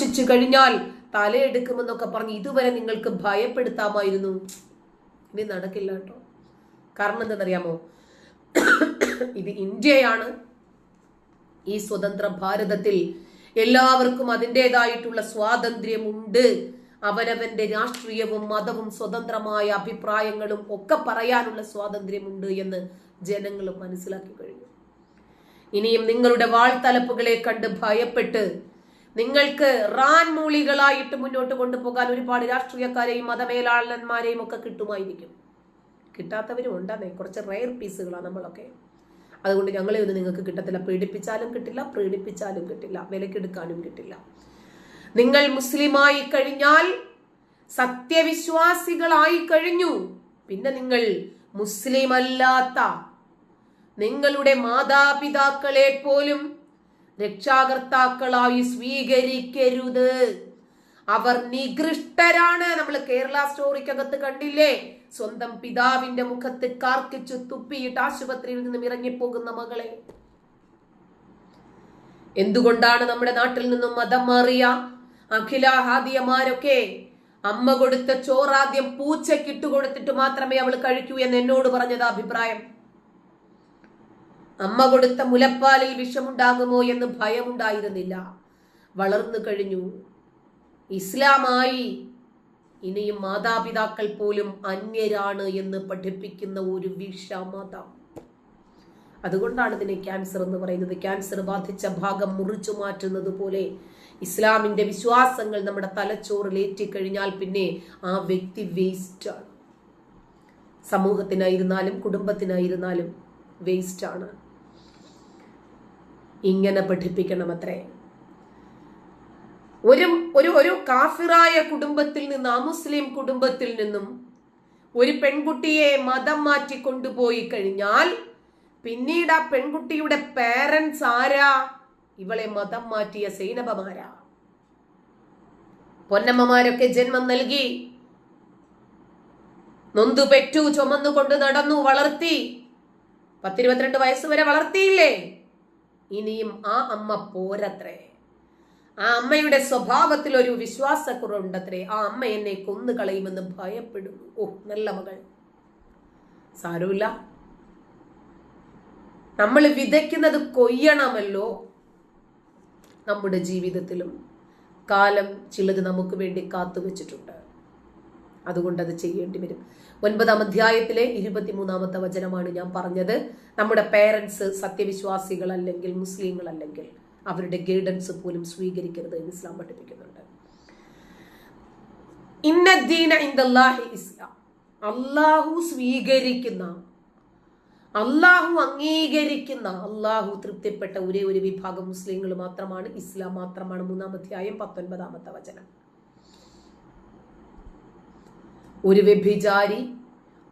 സന്ദർശിച്ചു കഴിഞ്ഞാൽ തലയെടുക്കുമെന്നൊക്കെ പറഞ്ഞ് ഇതുവരെ നിങ്ങൾക്ക് ഭയപ്പെടുത്താമായിരുന്നു. ഇനി നടക്കില്ല കേട്ടോ. കാരണം എന്തെന്നറിയാമോ ഇത് ഇന്ത്യയാണ്. ഈ സ്വതന്ത്ര ഭാരതത്തിൽ എല്ലാവർക്കും അതിന്റെതായിട്ടുള്ള സ്വാതന്ത്ര്യമുണ്ട്. അവനവന്റെ രാഷ്ട്രീയവും മതവും സ്വതന്ത്രമായ അഭിപ്രായങ്ങളും ഒക്കെ പറയാനുള്ള സ്വാതന്ത്ര്യമുണ്ട് എന്ന് ജനങ്ങൾ മനസ്സിലാക്കി കഴിഞ്ഞു. ഇനിയും നിങ്ങളുടെ വാൾത്തലപ്പുകളെ കണ്ട് ഭയപ്പെട്ട് നിങ്ങൾക്ക് റാൻ മൂളികളായിട്ട് മുന്നോട്ട് കൊണ്ടുപോകാൻ ഒരുപാട് രാഷ്ട്രീയക്കാരെയും മതമേലാളന്മാരെയും ഒക്കെ കിട്ടുമായിരിക്കും. കിട്ടാത്തവരും ഉണ്ടെന്നേ. കുറച്ച് റയർ പീസുകളാണ് നമ്മളൊക്കെ. അതുകൊണ്ട് ഞങ്ങളെ ഒന്നും നിങ്ങൾക്ക് കിട്ടത്തില്ല. പീഡിപ്പിച്ചാലും കിട്ടില്ല പ്രീഡിപ്പിച്ചാലും കിട്ടില്ല വിലക്കെടുക്കാനും കിട്ടില്ല. നിങ്ങൾ മുസ്ലിമായി കഴിഞ്ഞാൽ സത്യവിശ്വാസികളായി കഴിഞ്ഞു. പിന്നെ നിങ്ങൾ മുസ്ലിം അല്ലാത്ത നിങ്ങളുടെ മാതാപിതാക്കളെ പോലും രക്ഷാകർത്താക്കളായി സ്വീകരിക്കരുത്. അവർ നികൃഷ്ടരാണ്. നമ്മൾ കേരള സ്റ്റോറിക്കകത്ത് കണ്ടില്ലേ? സ്വന്തം പിതാവിന്റെ മുഖത്ത് കാർക്കിച്ചു തുപ്പിയിട്ട് ആശുപത്രിയിൽ നിന്നും ഇറങ്ങിപ്പോകുന്ന മകളെ. എന്തുകൊണ്ടാണ് നമ്മുടെ നാട്ടിൽ നിന്നും മതം മാറിയ അഖിലാഹാദിയമാരൊക്കെ അമ്മ കൊടുത്ത ചോറാദ്യം പൂച്ചക്കിട്ട് കൊടുത്തിട്ട് മാത്രമേ അവൾ കഴിക്കൂ എന്ന് എന്നോട് പറഞ്ഞത് അഭിപ്രായം? അമ്മ കൊടുത്ത മുലപ്പാലിൽ വിഷമുണ്ടാകുമോ എന്ന് ഭയമുണ്ടായിരുന്നില്ല. വളർന്നു കഴിഞ്ഞു. ഇസ്ലാമായി ഇനിയും മാതാപിതാക്കൾ പോലും അന്യരാണ് എന്ന് പഠിപ്പിക്കുന്ന ഒരു വിഷമത അതുകൊണ്ടാണ് ഇതിനെ ക്യാൻസർ എന്ന് പറയുന്നത്. ക്യാൻസർ ബാധിച്ച ഭാഗം മുറിച്ചു മാറ്റുന്നത് പോലെ ഇസ്ലാമിന്റെ വിശ്വാസങ്ങൾ നമ്മുടെ തലച്ചോറിൽ ഏറ്റിക്കഴിഞ്ഞാൽ പിന്നെ ആ വ്യക്തി വേസ്റ്റാണ് സമൂഹത്തിനായിരുന്നാലും കുടുംബത്തിനായിരുന്നാലും വേസ്റ്റാണ് ഇങ്ങനെ പഠിപ്പിക്കണമത്രേ. ഒരു ഒരു ഒരു കാഫിറായ കുടുംബത്തിൽ നിന്ന് അമുസ്ലിം കുടുംബത്തിൽ നിന്നും ഒരു പെൺകുട്ടിയെ മതം മാറ്റി കൊണ്ടുപോയി കഴിഞ്ഞാൽ പിന്നീട് ആ പെൺകുട്ടിയുടെ പേരൻസ് ആരാ? ഇവളെ മതം മാറ്റിയ സൈനബമാരാ? പൊന്നമ്മമാരൊക്കെ ജന്മം നൽകി. നൊന്തു പെറ്റു ചുമന്നുകൊണ്ട് നടന്നു വളർത്തി. പത്തിരുപത്തിരണ്ട് വയസ്സ് വരെ വളർത്തിയില്ലേ? ഇനിയും ആ അമ്മ പോരത്രേ. ആ അമ്മയുടെ സ്വഭാവത്തിൽ ഒരു വിശ്വാസക്കുറവുണ്ടത്രേ. ആ അമ്മ എന്നെ കൊന്നു കളയുമെന്ന് ഭയപ്പെടുന്നു. ഓ നല്ല മകൾ. സാരമില്ല. നമ്മൾ വിതയ്ക്കുന്നത് കൊയ്യണമല്ലോ നമ്മുടെ ജീവിതത്തിലും. കാലം ചിലത് നമുക്ക് വേണ്ടി കാത്തുവെച്ചിട്ടുണ്ട്. അതുകൊണ്ട് അത് ചെയ്യേണ്ടി വരും. ഒൻപതാം അധ്യായത്തിലെ ഇരുപത്തിമൂന്നാമത്തെ വചനമാണ് ഞാൻ പറഞ്ഞത്. നമ്മുടെ പേരൻസ് സത്യവിശ്വാസികൾ അല്ലെങ്കിൽ മുസ്ലിങ്ങൾ അല്ലെങ്കിൽ അവരുടെ ഗൈഡൻസ് പോലും സ്വീകരിക്കരുത് എന്ന് ഇസ്ലാം പഠിപ്പിക്കുന്നുണ്ട്. ഇസ്ലാം. അള്ളാഹു സ്വീകരിക്കുന്ന അള്ളാഹു അംഗീകരിക്കുന്ന അള്ളാഹു തൃപ്തിപ്പെട്ട ഒരേ ഒരു വിഭാഗം മുസ്ലിങ്ങൾ മാത്രമാണ് ഇസ്ലാം മാത്രമാണ്. മൂന്നാം അധ്യായം പത്തൊൻപതാമത്തെ വചനം. ഒരു വ്യഭിചാരി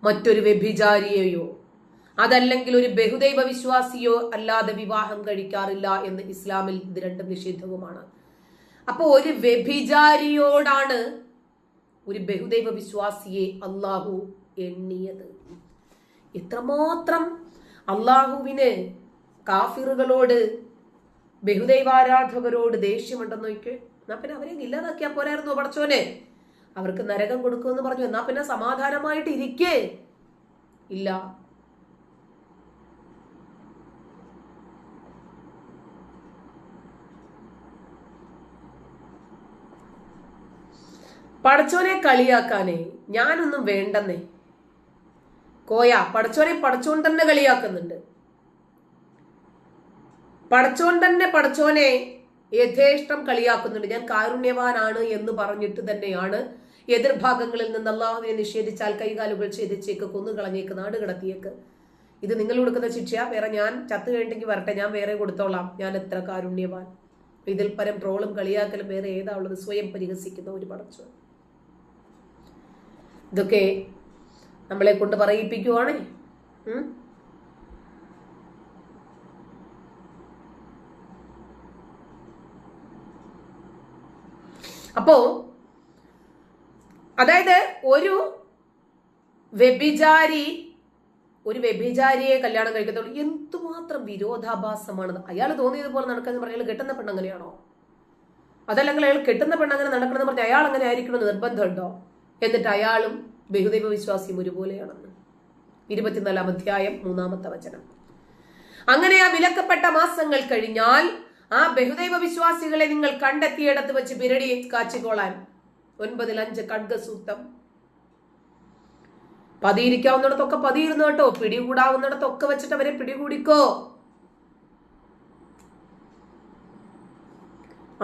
മറ്റൊരു വ്യഭിചാരിയെയോ? അതല്ലെങ്കിൽ ഒരു ബഹുദൈവ വിശ്വാസിയോ അല്ലാതെ വിവാഹം കഴിക്കാറില്ല എന്ന് ഇസ്ലാമിൽ ഇത് രണ്ടും നിഷിദ്ധവുമാണ്. അപ്പോൾ ഒരു വ്യഭിചാരിയോടാണ് ഒരു ബഹുദൈവ വിശ്വാസിയെ അള്ളാഹു എണ്ണിയത്. എത്രമാത്രം അള്ളാഹുവിന് കാഫിറുകളോട് ബഹുദൈവാരാധകരോട് ദേഷ്യമുണ്ടെന്ന് നോക്ക് എന്നാ പിന്നെ അവരെ ഇല്ലാതാക്കിയാൽ പോരായിരുന്നു പടച്ചോനെ? അവർക്ക് നരകം കൊടുക്കുമെന്ന് പറഞ്ഞു. എന്നാ പിന്നെ സമാധാനമായിട്ട് ഇരിക്കേ ഇല്ല. പടച്ചോനെ കളിയാക്കാനേ ഞാനൊന്നും വേണ്ടെന്നേ. കോയ പടച്ചോനെ പടച്ചോൻ തന്നെ കളിയാക്കുന്നുണ്ട്. പടച്ചോൻ തന്നെ പടച്ചോനെ യഥേഷ്ടം കളിയാക്കുന്നുണ്ട്. ഞാൻ കാരുണ്യവാനാണ് എന്ന് പറഞ്ഞിട്ട് തന്നെയാണ് എതിർഭാഗങ്ങളിൽ നിന്ന് അള്ളാഹുവിനെ നിഷേധിച്ചാൽ കൈകാലുകൾ ഛേദിച്ചേക്ക് കൊന്നുകളഞ്ഞേക്ക് നാട് കടത്തിയേക്ക് ഇത് നിങ്ങൾ കൊടുക്കുന്ന ശിക്ഷ വേറെ ഞാൻ ചത്തു കഴിഞ്ഞിട്ടെങ്കിൽ വരട്ടെ. ഞാൻ വേറെ കൊടുത്തോളാം. ഞാൻ എത്ര കാരുണ്യവാൻ. ഇതിൽ പരം ട്രോളും കളിയാക്കലും വേറെ ഏതാ ഉള്ളത്? സ്വയം പരിഹസിക്കുന്ന ഒരു പടച്ചു ഇതൊക്കെ നമ്മളെ കൊണ്ട് പറയിപ്പിക്കുവാണേ? അപ്പോ അതായത് ഒരു വ്യഭിചാരി ഒരു വ്യഭിചാരിയെ കല്യാണം കഴിക്കത്തുള്ളൂ. എന്തുമാത്രം വിരോധാഭാസമാണ് അയാൾ തോന്നിയതുപോലെ നടക്കാന്ന് പറഞ്ഞാൽ കെട്ടുന്ന പെണ്ണ് അങ്ങനെയാണോ? അതല്ലെങ്കിൽ അയാൾ കെട്ടുന്ന പെണ്ണ് അങ്ങനെ നടക്കണമെന്ന് പറഞ്ഞാൽ അയാൾ അങ്ങനെ ആയിരിക്കണമെന്ന് നിർബന്ധമുണ്ടോ? എന്നിട്ട് അയാളും ബഹുദൈവ വിശ്വാസിയും ഒരുപോലെയാണെന്ന്. ഇരുപത്തിനാലാം അധ്യായം മൂന്നാമത്തെ വചനം. അങ്ങനെ ആ വിലക്കപ്പെട്ട മാസങ്ങൾ കഴിഞ്ഞാൽ ആ ബഹുദൈവ വിശ്വാസികളെ നിങ്ങൾ കണ്ടെത്തിയിടത്ത് വെച്ച് പിരടി കാച്ചിക്കോളാൻ ഒൻപതിൽ അഞ്ച് ഖഡ്ഗസൂക്തം പതിയിരിക്കാവുന്നിടത്തൊക്കെ പതിയിരുന്നു കേട്ടോ. പിടികൂടാവുന്നിടത്തൊക്കെ വെച്ചിട്ട് അവരെ പിടികൂടിക്കോ.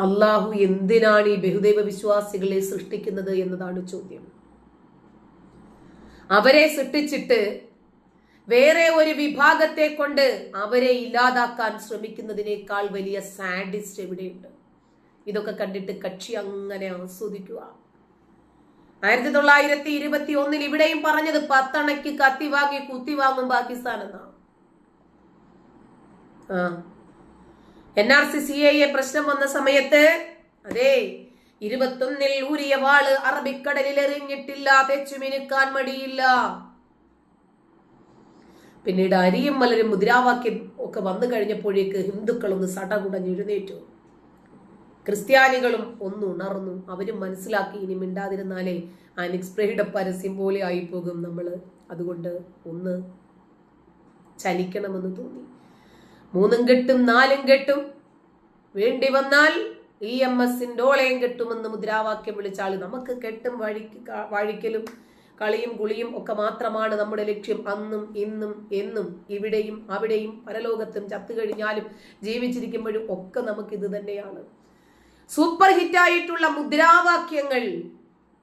അള്ളാഹു എന്തിനാണ് ഈ ബഹുദൈവ വിശ്വാസികളെ സൃഷ്ടിക്കുന്നത് എന്നതാണ് ചോദ്യം. അവരെ സൃഷ്ടിച്ചിട്ട് വേറെ ഒരു വിഭാഗത്തെ കൊണ്ട് അവരെ ഇല്ലാതാക്കാൻ ശ്രമിക്കുന്നതിനേക്കാൾ വലിയ സാഡിസ്റ്റ് എവിടെയുണ്ട്? ഇതൊക്കെ കണ്ടിട്ട് കക്ഷി അങ്ങനെ ആസ്വദിക്കുക ആയിരത്തി തൊള്ളായിരത്തി ഇരുപത്തി ഒന്നിൽ ഇവിടെയും പറഞ്ഞത് പത്തണയ്ക്ക് കത്തി വാങ്ങി കുത്തി വാങ്ങും പാകിസ്ഥാൻ എന്നാണ് ആ. N R C C A പ്രശ്നം വന്ന സമയത്ത് അതെ ഇരുപത്തൊന്നിൽ ഊരിയ വാൾ അറബിക്കടലിൽ എറിഞ്ഞിട്ടില്ല തെച്ചു മിനുക്കാൻ മടിയില്ല. പിന്നീട് അരിയും മലരും മുദ്രാവാക്യം ഒക്കെ വന്നു കഴിഞ്ഞപ്പോഴേക്ക് ഹിന്ദുക്കളൊന്ന് സടകുടഞ്ഞ് ക്രിസ്ത്യാനികളും ഒന്നുണർന്നു അവരും മനസ്സിലാക്കി ഇനി മിണ്ടാതിരുന്നാലേ അനിക്സ്പ്രേയുടെ പരസ്യം പോലെ ആയിപ്പോകും നമ്മൾ അതുകൊണ്ട് ഒന്ന് ചലിക്കണമെന്ന് തോന്നി. മൂന്നും കെട്ടും നാലും കെട്ടും. വേണ്ടി വന്നാൽ ഇ എം എസിന്റെ ഓളയും കെട്ടുമെന്ന് മുദ്രാവാക്യം വിളിച്ചാൽ നമുക്ക് കെട്ടും വഴിക്ക് വഴിക്കലും കളിയും കുളിയും ഒക്കെ മാത്രമാണ് നമ്മുടെ ലക്ഷ്യം. അന്നും ഇന്നും എന്നും ഇവിടെയും അവിടെയും പരലോകത്തും ചത്തു കഴിഞ്ഞാലും ജീവിച്ചിരിക്കുമ്പോഴും ഒക്കെ നമുക്ക് ഇത് തന്നെയാണ്. സൂപ്പർ ഹിറ്റായിട്ടുള്ള മുദ്രാവാക്യങ്ങൾ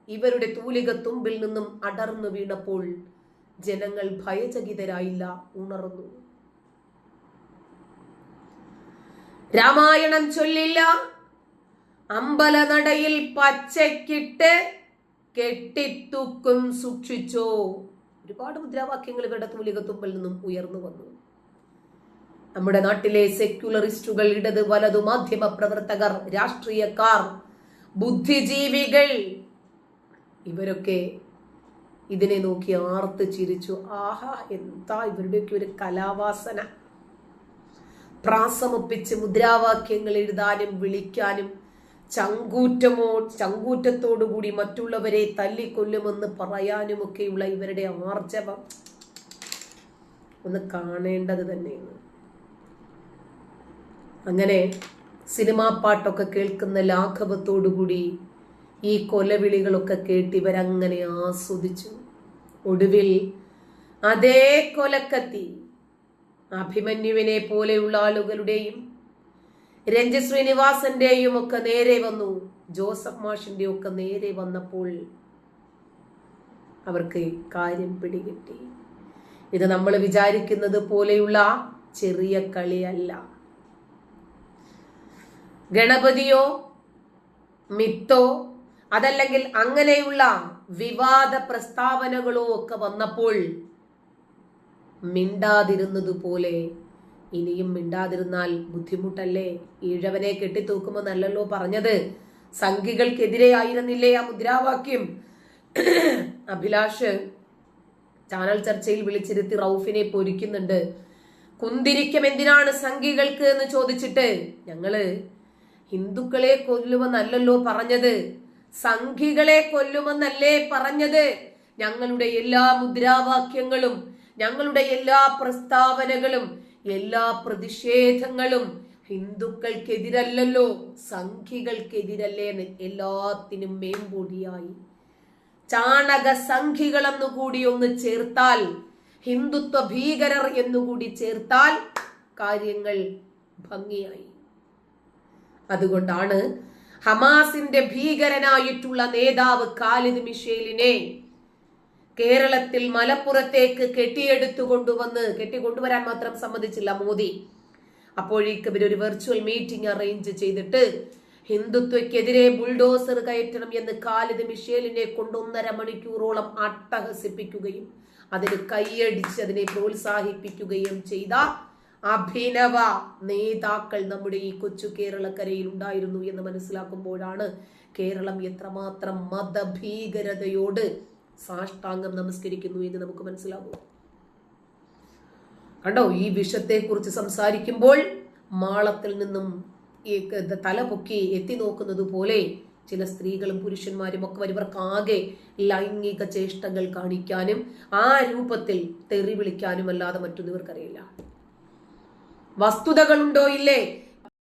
ഇവരുടെ തൂലിക തുമ്പിൽ നിന്നും അടർന്നു വീണപ്പോൾ ജനങ്ങൾ ഭയചകിതരായില്ല ഉണർന്നു. രാമായണം ചൊല്ലില്ല. അമ്പലനടയിൽ പച്ചക്കിട്ട് കെട്ടിത്തൂക്കും സൂക്ഷിച്ചോ. ഒരുപാട് മുദ്രാവാക്യങ്ങൾ ഇവരുടെ തൂലിക തുമ്പിൽ നിന്നും ഉയർന്നു വന്നു. നമ്മുടെ നാട്ടിലെ സെക്യുലറിസ്റ്റുകൾ ഇടത് വലതു മാധ്യമ പ്രവർത്തകർ രാഷ്ട്രീയക്കാർ ബുദ്ധിജീവികൾ ഇവരൊക്കെ ഇതിനെ നോക്കി ആർത്ത് ചിരിച്ചു. ആഹാ എന്താ ഇവരുടെയൊക്കെ ഒരു കലാവാസന. പ്രാസമൊപ്പിച്ച് മുദ്രാവാക്യങ്ങൾ എഴുതാനും വിളിക്കാനും ചങ്കൂറ്റമോ ചങ്കൂറ്റത്തോടുകൂടി മറ്റുള്ളവരെ തല്ലിക്കൊല്ലുമെന്ന് പറയാനുമൊക്കെയുള്ള ഇവരുടെ ആർജവം. ഒന്ന് കാണേണ്ടത് തന്നെയാണ്. അങ്ങനെ സിനിമാ പാട്ടൊക്കെ കേൾക്കുന്ന ലാഘവത്തോടുകൂടി ഈ കൊലവിളികളൊക്കെ കേട്ട് ഇവരങ്ങനെ ആസ്വദിച്ചു. ഒടുവിൽ അതേ കൊലക്കത്തി അഭിമന്യുവിനെ പോലെയുള്ള ആളുകളുടെയും രഞ്ജി ശ്രീനിവാസന്റെയും ഒക്കെ നേരെ വന്നു. ജോസഫ് മാഷിന്റെ ഒക്കെ നേരെ വന്നപ്പോൾ അവർക്ക് കാര്യം പിടികിട്ടി. ഇത് നമ്മൾ വിചാരിക്കുന്നത് പോലെയുള്ള ചെറിയ കളിയല്ല. ഗണപതിയോ മിത്തോ അതല്ലെങ്കിൽ അങ്ങനെയുള്ള വിവാദ പ്രസ്താവനകളോ ഒക്കെ വന്നപ്പോൾ മിണ്ടാതിരുന്നതുപോലെ ഇനിയും മിണ്ടാതിരുന്നാൽ ബുദ്ധിമുട്ടല്ലേ? ഈഴവനെ കെട്ടിത്തൂക്കുമ്പോൾ നല്ലല്ലോ പറഞ്ഞത്. സംഘികൾക്കെതിരെ ആയിരുന്നില്ലേ ആ മുദ്രാവാക്യം? അഭിലാഷ് ചാനൽ ചർച്ചയിൽ വിളിച്ചിരുത്തി റൌഫിനെ പൊരിക്കുന്നുണ്ട്. കുന്തിരിക്കം എന്തിനാണ് സംഘികൾക്ക് എന്ന് ചോദിച്ചിട്ട് ഞങ്ങൾ ഹിന്ദുക്കളെ കൊല്ലുമെന്നല്ലോ പറഞ്ഞത്. സംഘികളെ കൊല്ലുമെന്നല്ലേ പറഞ്ഞത്. ഞങ്ങളുടെ എല്ലാ മുദ്രാവാക്യങ്ങളും ഞങ്ങളുടെ എല്ലാ പ്രസ്താവനകളും എല്ലാ പ്രതിഷേധങ്ങളും ഹിന്ദുക്കൾക്കെതിരല്ലല്ലോ സംഘികൾക്കെതിരല്ലേ എല്ലാത്തിനും മേമ്പൊടിയായി. ചാണക സംഖികളെന്നുകൂടി ഒന്ന് ചേർത്താൽ ഹിന്ദുത്വ ഭീകരർ എന്നുകൂടി ചേർത്താൽ കാര്യങ്ങൾ ഭംഗിയായി. അതുകൊണ്ടാണ് ഹമാസിന്റെ ഭീകരനായിട്ടുള്ള നേതാവ് കാലിദ് മിഷേലിനെ കേരളത്തിൽ മലപ്പുറത്തേക്ക് കെട്ടിയെടുത്തു കൊണ്ടുവന്ന് കെട്ടിക്കൊണ്ടുവരാൻ മാത്രം സമ്മതിച്ചില്ല മോദി. അപ്പോഴേക്ക് ഇവരൊരു വെർച്വൽ മീറ്റിംഗ് അറേഞ്ച് ചെയ്തിട്ട് ഹിന്ദുത്വക്കെതിരെ ബുൾഡോസർ കയറ്റണം എന്ന് കാലിദ് മിഷേലിനെ കൊണ്ട് ഒന്നര മണിക്കൂറോളം അട്ടഹസിപ്പിക്കുകയും അതിന് കൈയടിച്ച് അതിനെ പ്രോത്സാഹിപ്പിക്കുകയും ചെയ്ത അഭിനവ നേതാക്കൾ നമ്മുടെ ഈ കൊച്ചു കേരളക്കരയിൽ ഉണ്ടായിരുന്നു എന്ന് മനസ്സിലാക്കുമ്പോഴാണ് കേരളം എത്രമാത്രം മതഭീകരതയോട് സാഷ്ടാംഗം നമസ്കരിക്കുന്നു എന്ന് നമുക്ക് മനസ്സിലാകും. കണ്ടോ ഈ വിഷത്തെ കുറിച്ച് സംസാരിക്കുമ്പോൾ മാളത്തിൽ നിന്നും ഈ തല പൊക്കി എത്തി നോക്കുന്നത് പോലെ ചില സ്ത്രീകളും പുരുഷന്മാരും ഒക്കെ ഇവർക്കാകെ ലൈംഗിക ചേഷ്ടകൾ കാണിക്കാനും ആ രൂപത്തിൽ തെറി വിളിക്കാനും അല്ലാതെ മറ്റൊന്നും ഇവർക്കറിയില്ല. വസ്തുതകളുണ്ടോ ഇല്ലേ?